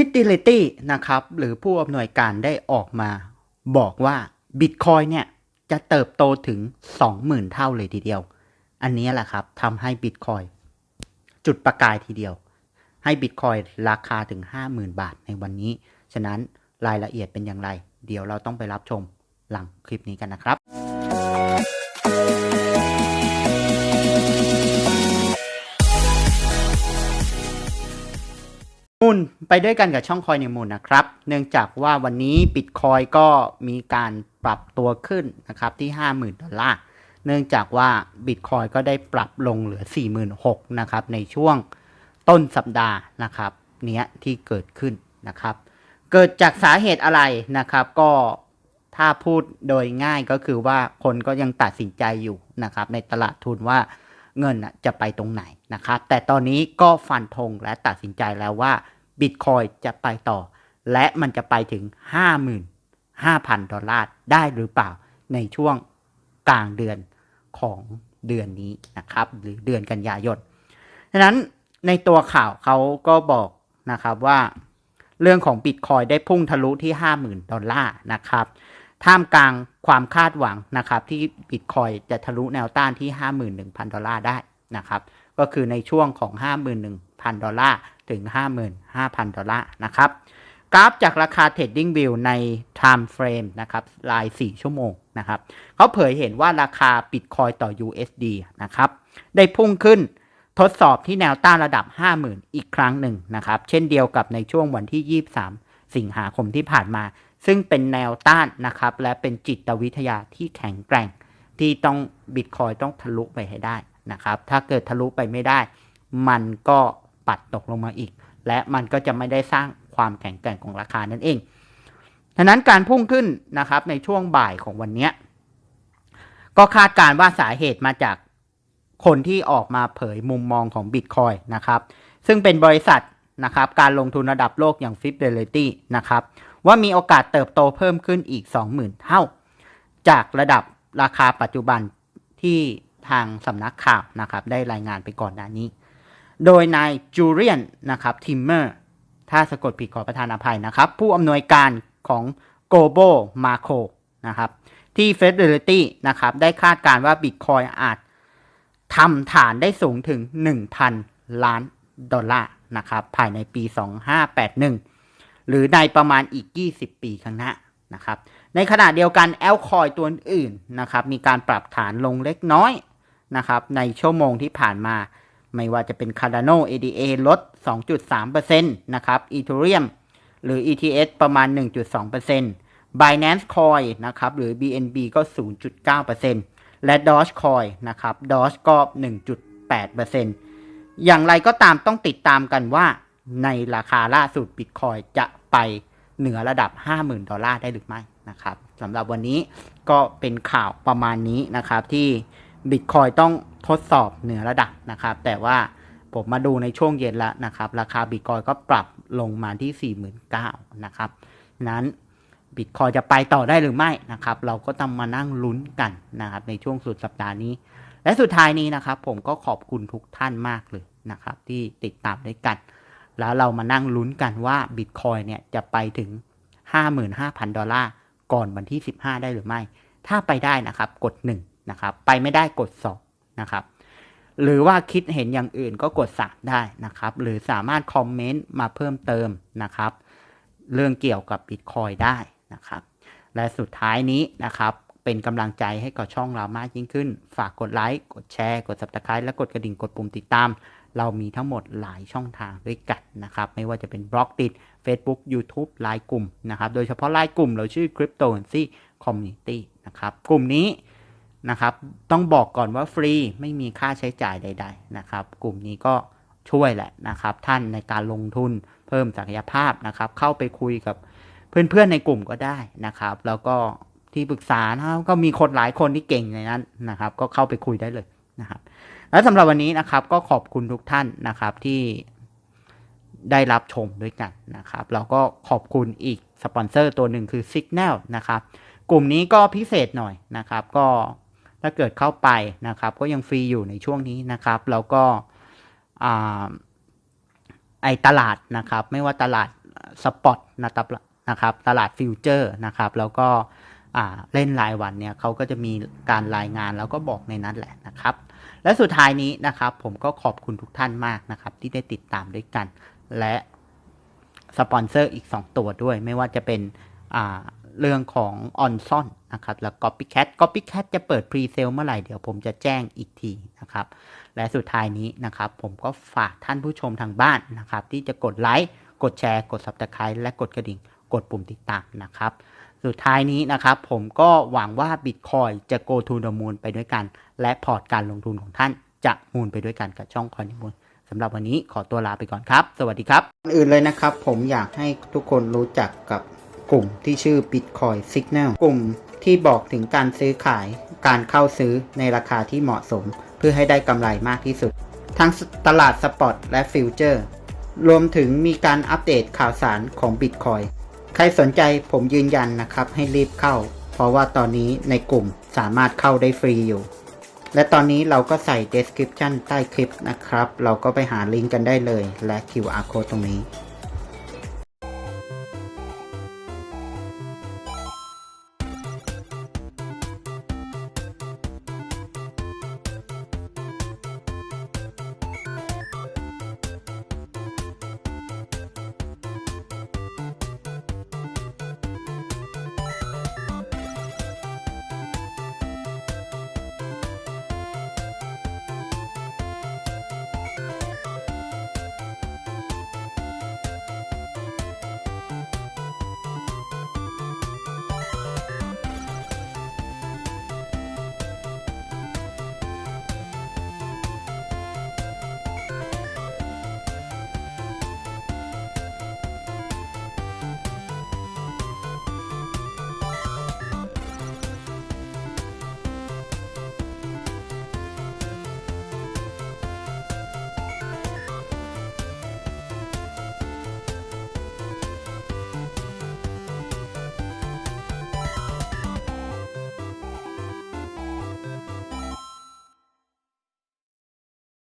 Fidelity นะครับ หรือผู้อำนวยการได้ออกมา บอกว่า Bitcoin เนี่ย จะเติบโตถึง 20,000 เท่าเลยทีเดียว อันนี้แหละครับทำให้ Bitcoin จุดประกายทีเดียว ให้ Bitcoin ราคาถึง 50,000 บาทในวันนี้ ฉะนั้นรายละเอียดเป็นอย่างไร เดี๋ยวเราต้องไปรับชมหลังคลิปนี้กันนะครับ ลไปด้วยกันกับช่องคอยในมูลนะครับ เนื่องจากว่าวันนี้บิตคอยก็มีการปรับตัวขึ้นนะครับที่ 50,000 ดอลลาร์ เนื่องจากว่าบิตคอยก็ได้ปรับลงเหลือ 46,000นะครับในช่วงต้นสัปดาห์นะครับเนี้ยที่เกิดขึ้นนะครับ เกิดจากสาเหตุอะไรนะครับ ก็ถ้าพูดโดยง่ายก็คือว่าคนก็ยังตัดสินใจอยู่นะครับ ในตลาดทุนว่าเงินจะไปตรงไหนนะครับ แต่ตอนนี้ก็ฟันธงและตัดสินใจแล้วว่า บิตคอยจะไปต่อ และมันจะไปถึง 55,000 ดอลลาร์ได้หรือเปล่าในช่วงกลางเดือนของเดือนนี้นะครับ หรือเดือนกันยายนฉะนั้นในตัวข่าวเขาก็บอกนะครับว่าเรื่องของบิตคอยได้พุ่งทะลุที่ 50,000 ดอลลาร์นะครับ ท่ามกลางความคาดหวังนะครับที่บิตคอยจะทะลุแนวต้านที่ 51,000 ดอลลาร์ได้นะครับ ก็คือในช่วงของ 51,000 ดอลลาร์ ถึง 55,000 ดอลลาร์นะครับ กราฟจากราคา Trading View ใน Time Frame นะครับราย 4 ชั่วโมงนะครับเขาเผยเห็นว่าราคา Bitcoin ต่อ USD นะครับ ได้พุ่งขึ้นทดสอบที่แนวต้านระดับ 50,000 อีกครั้งหนึ่งนะครับ เช่นเดียวกับในช่วงวันที่ 23 สิงหาคมที่ผ่านมา ซึ่งเป็นแนวต้านนะครับ และเป็นจิตวิทยาที่แข็งแกร่ง ที่ต้องบิตคอยต้องทะลุไปให้ได้นะครับ ถ้าเกิดทะลุไปไม่ได้ มันก็ ปัดตกลงมาอีก และมันก็จะไม่ได้สร้างความแข็งแกร่งของราคานั่นเองฉะนั้นการพุ่งขึ้นนะครับในช่วงบ่ายของวันนี้ก็คาดการณ์ว่าสาเหตุมาจากคนที่ออกมาเผยมุมมองของ Bitcoin นะครับ ซึ่งเป็นบริษัทนะครับการลงทุนระดับโลกอย่าง Fidelity นะครับว่ามีโอกาสเติบโตเพิ่มขึ้นอีก 20,000 เท่า จากระดับราคาปัจจุบันที่ทางสำนักข่าวนะครับได้รายงานไปก่อนหน้านี้ โดยนายจูเลียนนะครับทิมเมอร์ถ้าสะกดผิดขอประทานอภัยนะครับ ผู้อำนวยการของ Global Macro นะครับที่ Fidelity นะครับได้คาดการณ์ว่า Bitcoin อาจทำฐานได้สูงถึง 1,000 ล้านดอลลาร์นะครับภายในปี 2581 หรือในประมาณอีก 20 ปีข้างหน้านะครับในขณะเดียวกันแอลคอยตัวอื่นนะครับมีการปรับฐานลงเล็กน้อยนะครับในชั่วโมงที่ผ่านมา ไม่ว่าจะเป็น Cardano ADA ลด 2.3%นะครับ Ethereum หรือ ETH ประมาณ 1.2% Binance Coin นะครับหรือ BNB ก็ 0.9%และ Dogecoin นะครับ Doge ก็ 1.8%อย่างไรก็ตามต้องติดตามกันว่าในราคาล่าสุด Bitcoin จะไปเหนือระดับ 50,000 ดอลลาร์ได้หรือไม่นะครับสำหรับวันนี้ก็เป็นข่าวประมาณนี้นะครับที่ Bitcoin ต้อง ทดสอบเหนือระดับนะครับ แต่ว่าผมมาดูในช่วงเย็นแล้วนะครับ ราคา Bitcoin ก็ปรับลงมาที่ 49,000นะครับนั้น Bitcoin จะไปต่อได้หรือไม่นะครับ เราก็ต้องมานั่งลุ้นกันนะครับ ในช่วงสุดสัปดาห์นี้ และสุดท้ายนี้นะครับ ผมก็ขอบคุณทุกท่านมากเลยนะครับ ที่ติดตามด้วยกัน แล้วเรามานั่งลุ้นกันว่า Bitcoin เนี่ยจะไปถึง 55,000 ดอลลาร์ก่อนวันที่ 15 ได้หรือไม่ ถ้าไปได้นะครับ กด 1 นะครับ ไปไม่ได้กด 2 นะครับ หรือว่าคิดเห็นอย่างอื่นก็กด3ได้นะครับ หรือสามารถคอมเมนต์มาเพิ่มเติมนะครับ เรื่องเกี่ยวกับ Bitcoin ได้นะครับ และสุดท้ายนี้นะครับเป็นกำลังใจให้กับช่องเรามากยิ่งขึ้น ฝากกดไลค์ กดแชร์ กด Subscribe และกดกระดิ่ง กดปุ่มติดตาม เรามีทั้งหมดหลายช่องทางด้วยกันนะครับ ไม่ว่าจะเป็นบล็อกติด Facebook YouTube ไลน์กลุ่มนะครับ โดยเฉพาะไลน์กลุ่มเราชื่อ Cryptocurrency Community นะครับ กลุ่มนี้ นะครับ ต้องบอกก่อนว่าฟรีไม่มีค่าใช้จ่ายใด ๆ นะครับ กลุ่มนี้ก็ช่วยแหละนะครับ ท่านในการลงทุนเพิ่มศักยภาพนะครับ เข้าไปคุยกับเพื่อนๆในกลุ่มก็ได้นะครับ แล้วก็ที่ปรึกษานะครับก็มีคนหลายคนที่เก่งในนั้นนะครับ ก็เข้าไปคุยได้เลยนะครับ และสำหรับวันนี้นะครับก็ขอบคุณทุกท่านนะครับที่ได้รับชมด้วยกันนะครับ แล้วก็ขอบคุณอีกสปอนเซอร์ตัวหนึ่งคือ Signal นะครับ กลุ่มนี้ก็พิเศษหน่อยนะครับ ก็ ถ้าเกิดเข้าไปนะครับ ก็ยังฟรีอยู่ในช่วงนี้นะครับ แล้วก็ไอตลาดนะครับ ไม่ว่าตลาดสปอตนะครับนะครับ ตลาดฟิวเจอร์นะครับ แล้วก็เล่นรายวันเนี่ยเขาก็จะมีการรายงานแล้วก็บอกในนั้นแหละนะครับ และสุดท้ายนี้นะครับ ผมก็ขอบคุณทุกท่านมากนะครับ ที่ได้ติดตามด้วยกัน และสปอนเซอร์อีก 2 ตัวด้วย ไม่ว่าจะเป็นเรื่องของออนซอน นะครับ แล้ว Copycat Copycat จะเปิดพรีเซลเมื่อไหร่ เดี๋ยวผมจะแจ้งอีกทีนะครับ และสุดท้ายนี้นะครับ ผมก็ฝากท่านผู้ชมทางบ้านนะครับ ที่จะกดไลค์ กดแชร์ กด Subscribe และกดกระดิ่ง กดปุ่มติดตามนะครับ สุดท้ายนี้นะครับ ผมก็หวังว่า Bitcoin จะ go to the moon ไปด้วยกัน และพอร์ตการลงทุนของท่านจะมูนไปด้วยกันกับช่อง Coin the Moon สำหรับวันนี้ขอตัวลาไปก่อนครับ สวัสดีครับอนอื่นเลยนะครับ ผมอยากให้ทุกคนรู้จักกับกลุ่มที่ชื่อ Bitcoin Signal กลุ่ม ที่บอกถึงการซื้อขายการเข้าซื้อในราคาที่เหมาะสม เพื่อให้ได้กำไรมากที่สุด ทั้งตลาดสปอตและฟิวเจอร์ รวมถึงมีการอัปเดตข่าวสารของ Bitcoin ใครสนใจผมยืนยันนะครับให้รีบเข้า เพราะว่าตอนนี้ในกลุ่มสามารถเข้าได้ฟรีอยู่ และตอนนี้เราก็ใส่ description ใต้คลิปนะครับ เราก็ไปหาลิงก์กันได้เลยและ QR code ตรงนี้